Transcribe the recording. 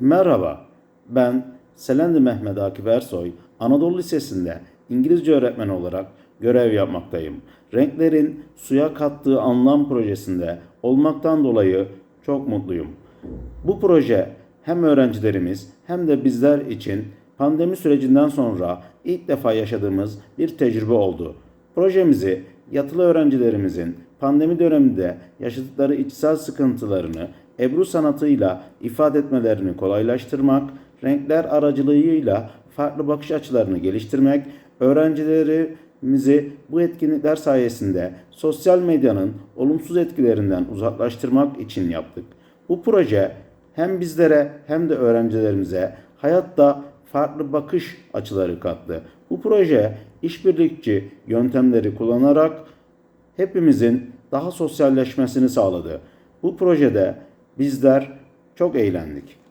Merhaba, ben Selendi Mehmet Akif Ersoy, Anadolu Lisesi'nde İngilizce öğretmeni olarak görev yapmaktayım. Renklerin suya kattığı anlam projesinde olmaktan dolayı çok mutluyum. Bu proje hem öğrencilerimiz hem de bizler için pandemi sürecinden sonra ilk defa yaşadığımız bir tecrübe oldu. Projemizi yatılı öğrencilerimizin pandemi döneminde yaşadıkları içsel sıkıntılarını Ebru sanatıyla ifade etmelerini kolaylaştırmak, renkler aracılığıyla farklı bakış açılarını geliştirmek, öğrencilerimizi bu etkinlikler sayesinde sosyal medyanın olumsuz etkilerinden uzaklaştırmak için yaptık. Bu proje hem bizlere hem de öğrencilerimize hayatta farklı bakış açıları kattı. Bu proje işbirlikçi yöntemleri kullanarak hepimizin daha sosyalleşmesini sağladı. Bu projede bizler çok eğlendik.